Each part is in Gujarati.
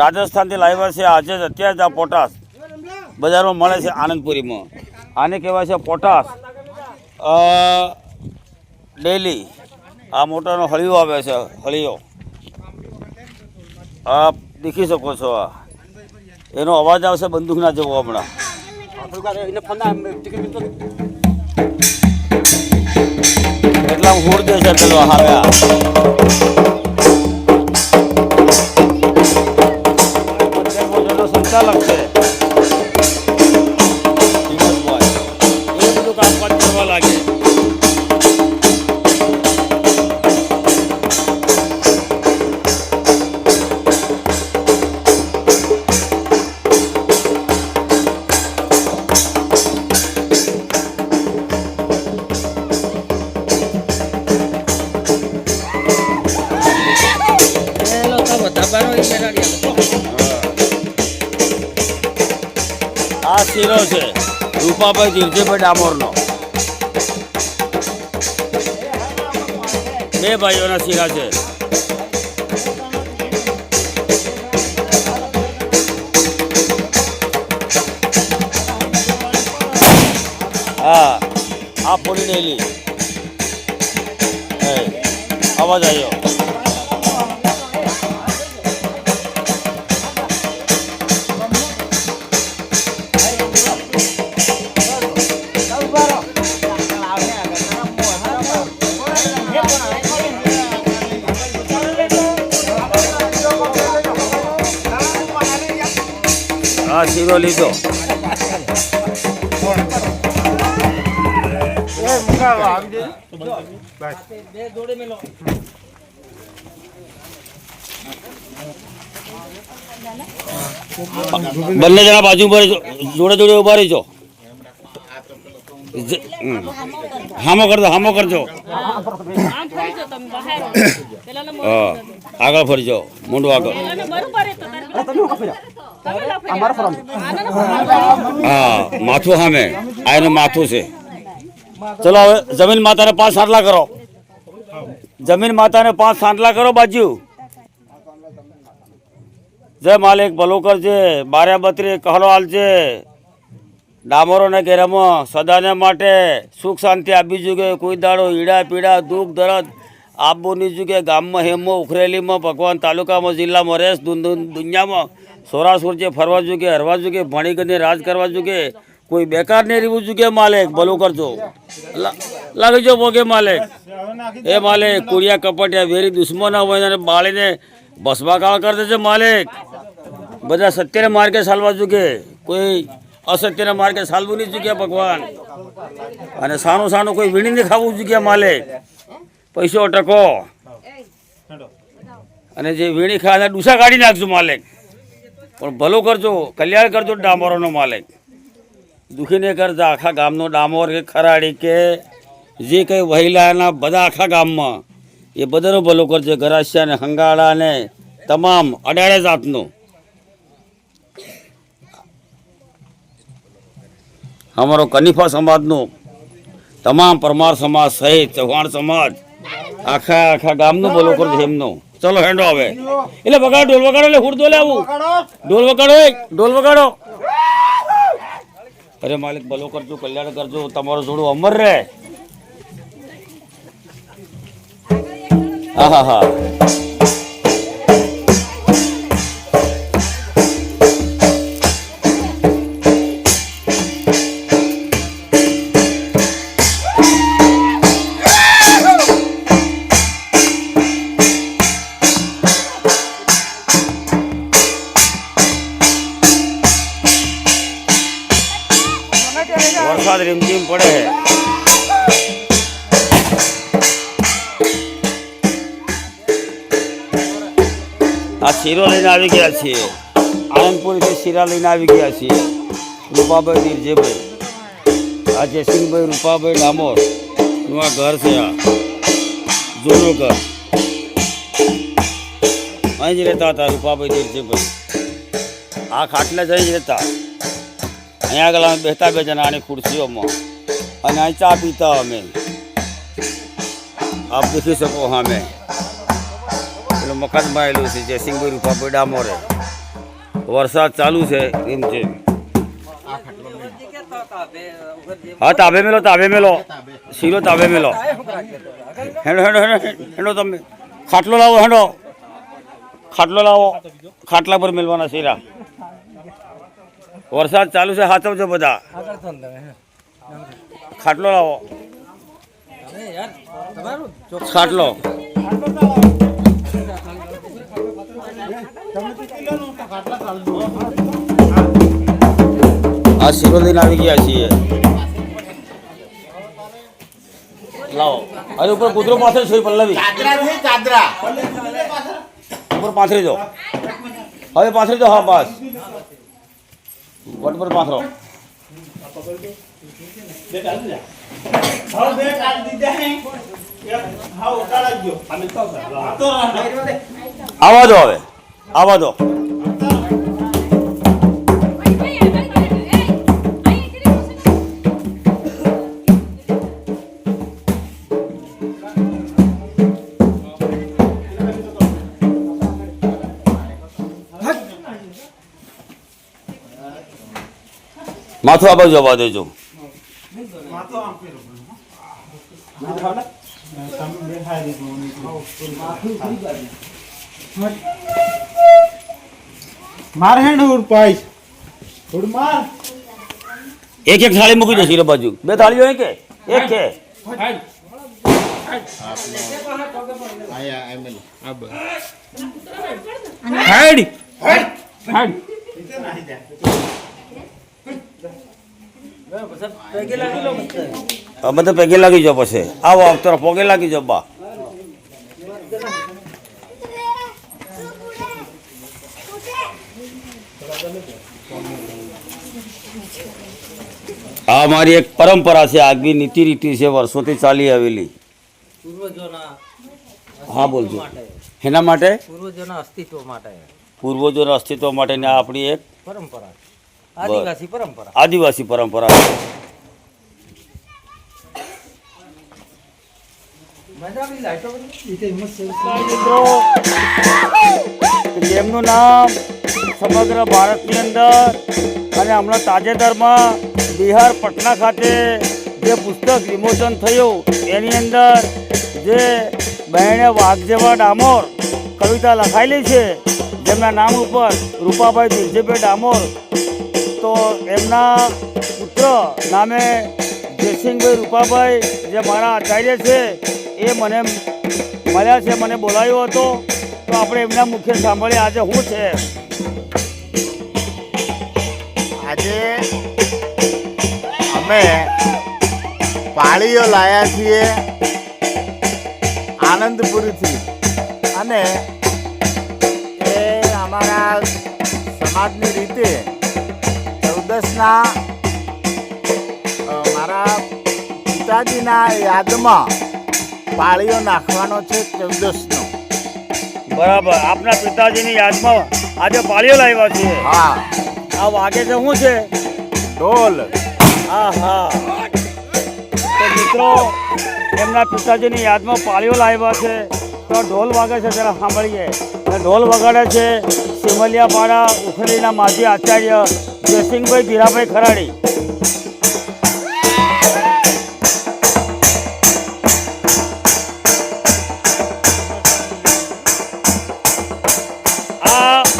રાજસ્થાનથી લાવ્યા છે આજે જ અત્યારે જ આ પોટાશ. બજારમાં મળે છે આનંદપુરીમાં. આને કહેવાય છે પોટાશ. ડેલી. આ મોટાનો હળિયો આવે છે, હળિયો. આપ દેખી શકો છો આ. એનો અવાજ આવશે બંદૂકના જેવો હમણાં. એટલા હોડ દે છે પેલો હાવે આ. પંચાયત આ શીરો છે. રૂપાભાઈ ધીરજીભાઈ ડામોરનો. બે ભાઈઓના શીરા છે. હા, આ પૂરી ડેલી. અવાજ આવ્યો. આ શીરો લીધો બંને જણા બાજુ રહેજો. જોડે જોડે ઊભા રહેજો. હમ. કરજો, હામો કરજો. આગળ ફરજો મોઢું આગળ. હા, માથું સામે આ એનું માથું છે. ચલો હવે, જમીન માતાને પાંચ સાંટલા કરો. જમીન માતાને પાંચ સાંટલા કરો, બાજુ. જય માલિક ભલો કરજે બાર્યા બત્રી કહલો હાલજે ડામરોને ઘેરામાં સદાને માટે સુખ શાંતિ આપી જુગે, કોઈ દાડો ઈડા પીડા, દુઃખ, દરદ આપવું જુગે. ગામમાં હેમો, ઉખરેલીમાં, ભગવાન તાલુકામાં, જિલ્લામાં, રેસ દુન- દુન- દુનિયામાં સોરાસુર જે ફરવા જુગે, હરવા જુગે ભણી કરીને રાજ કરવા જુગે, કોઈ બેકાર નહીં રહેવું જુગે, માલિક, ભલું કરજો. લાગી જો ભોગે માલિક. એ માલિક કુરિયા કપટિયા વેરી દુશ્મન હોય અને બાળીને ભસ્માકાળ કરી દેજે માલિક. બધા સત્યને માર્ગે ચાલવા જુગે. કોઈ અસત્યના માર્ગે ચાલવું નહીં ચૂક્યા ભગવાન. અને સાનું સાનું કોઈ વીણી નહીં ખાવું ચૂક્યા માલે. પૈસો ટકો. અને જે વીણી ખાય એને ડૂસા કાઢી નાખજો માલિક. પણ ભલું કરજો, કલ્યાણ કરજો ડામરોનો માલિક. દુઃખીને કરજો આખા ગામનો ડામોર કે ખરાડી કે જે કંઈ વહીલાના બધા આખા ગામમાં, એ બધાનો ભલો કરજો. ગરાસિયાને ને હંગાળા ને તમામ અડાડે જાતનું. અમારો કનિફા સમાજનો તમામ પરમાર સમાજ સહિત ચૌહાણ સમાજ, આખા આખા ગામનું બોલો કરજો એમનો. ચલો હેન્ડો આવે એટલે વગાડો, ઢોલ વગાડો, એટલે હુડ દોલે આવું. ઢોલ વગાડો ઢોલ વગાડો. અરે માલિક ભલો કરજો, કલ્યાણ કરજો, તમારો જોડું અમર રહે. હા હા આવી ગયા છીએ. આનંદપુરથી શીરા લઈને આવી ગયા છીએ. રૂપાભાઈ નિર્જયભાઈ આ જયસિંહભાઈ રૂપાભાઈ ડામોરનું આ ઘર છે આ. જૂનું ઘર. અહીં જ રહેતા હતા રૂપાભાઈ નિર્જયભાઈ આ ખાટલે જ અહીં જ રહેતા. અહીંયા આગળ અમે બેસતા બે જણા આની ખુરશીઓમાં. અને અહીં ચા પીતા અમે. આપ દેખી શકો સામે પેલો મકાન બનાવેલું છે જયસિંહભાઈ રૂપાભાઈ ડામોરે વરસાદ ચાલુ છે, એમ છે. હા, તાબે મેલો તાબે મેલો. શીરો તાબે મેલો. હેડો હેડો હેડો તમે. ખાટલો લાવો, હેડો. ખાટલો લાવો. ખાટલા પર મેલવાના શીરા. વરસાદ ચાલુ છે હાથવજો બધા. ખાટલો લાવો. ખાટલો. આ શીરો લઈને આવી ગયા છીએ. લાવો. અરે ઉપર કૂતરો પાથરે છે પલ્લવી. ચાદરા ઉપર પાથરી દો. હવે પાથરી દો હા બસ. વટ પર પાથરો. આવા દો હવે આવા દો માથું આ બાજુ જવા દેજો માર ઉડ ઉડ માર. એક એક થાળી મૂકી દો શીરો બાજુ. બે થાળીઓ એક કે એક છે આયા એમએલ હાઈડ હાઈડ બધા પેગે લાગી જાઓ પછી. આવો આવતો પગે લાગી જાઓ બા. આ મારી એક પરંપરા છે આગવી નીતિ રીતિ છે વર્ષોથી ચાલી આવેલી. હા બોલજો. એના માટે? પૂર્વજોના અસ્તિત્વ માટે. પૂર્વજોના અસ્તિત્વ માટેની આ આપણી એક પરંપરા આદિવાસી પરંપરા. આદિવાસી પરંપરા. જેમનું નામ સમગ્ર ભારતની અંદર અને હમણાં તાજેતરમાં બિહાર પટના ખાતે જે પુસ્તક વિમોચન થયું એની અંદર જે બહેણે વાઘ જેવા ડામોર કવિતા લખાયેલી છે જેમના નામ ઉપર રૂપાભાઈ દિલજીભાઈ ડામોર તો એમના પુત્ર નામે જયસિંહભાઈ રૂપાભાઈ જે મારા આચાર્ય છે, એ મને મળ્યા છે, મને બોલાવ્યો હતો. તો આપણે એમના મુખ્ય સાંભળીએ, આજે શું છે? આજે અમે પાળીઓ લાયા છીએ આનંદપુરથી. અને એ અમારા સમાજની રીતે ચૌદસના મારા પિતાજીના યાદમાં પાળીઓ નાખવાનો છે ચૌદસનો. બરાબર. આપના પિતાજીની યાદમાં આજે પાળીઓ લાવ્યા છીએ. હા. આ વાગે છે શું છે? ઢોલ. હા હા. તો મિત્રો એમના પિતાજીની યાદમાં પાળીઓ લાવ્યા છે. તો ઢોલ વાગે છે, જરા સાંભળીએ. ઢોલ વગાડે છે સિમલિયાપાડા, ઉખડીના માજી આચાર્ય જયસિંહભાઈ ધીરાભાઈ ખરાડી.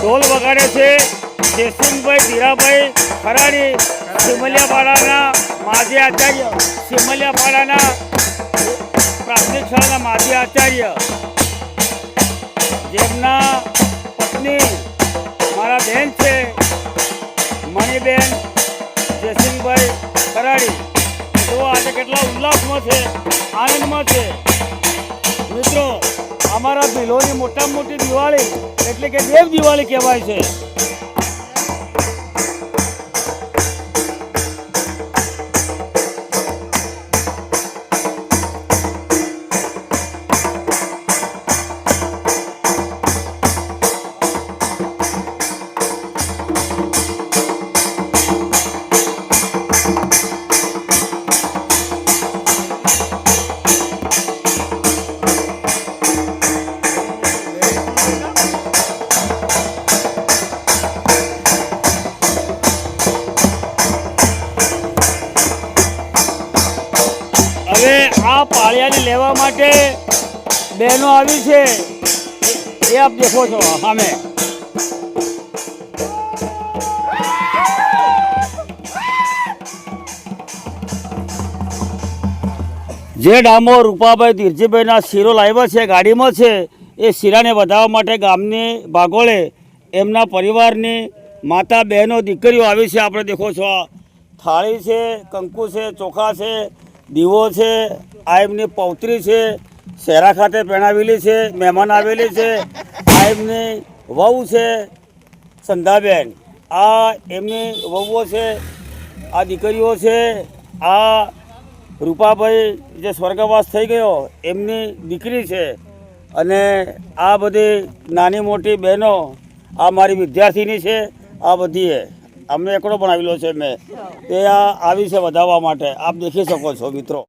ઢોલ વગાડે છે જયસિંહભાઈ ધીરાભાઈ ખરાડી, સિમલિયાપાડાના માજી આચાર્ય, સિમલિયાપાડાના પ્રાથમિક શાળાના માજી આચાર્ય. જેમના પત્ની મારા બહેન છે, મણિબેન, જયસિંહભાઈ કરાડી તો આજે કેટલા ઉલ્લાસમાં છે, આનંદમાં છે. મિત્રો, અમારા ભીલોની મોટામાં મોટી દિવાળી એટલે કે દેવ દિવાળી કહેવાય છે. વિદ્યાને લેવા માટે બહેનો આવી છે. એ- આપ દેખો છો, સામે. જે ડામો રૂપાભાઈ ધીરજીભાઈના શીરો લાવ્યા છે, ગાડીમાં છે, એ શીરાને વધારવા માટે ગામની ભાગોળે એમના પરિવારની માતા બહેનો દીકરીઓ આવી છે, આપણે દેખો છો. થાળી છે, કંકુ છે, ચોખા છે, દીવો છે આ એમની પૌત્રી છે શહેરા ખાતે પહેણાવેલી છે, મહેમાન આવેલી છે આ એમની વહુ છે સંધાબેન. આ એમની વહુઓ છે, આ દીકરીઓ છે, આ રૂપાભાઈ જે સ્વર્ગવાસ થઈ ગયો, એમની દીકરી છે. અને આ બધી નાની મોટી બહેનો, આ મારી વિદ્યાર્થીની છે, આ બધીએ. અમે એકડો બનાવેલો છે મેં. તે આવી છે વધારવા માટે. આપ દેખી શકો છો, મિત્રો.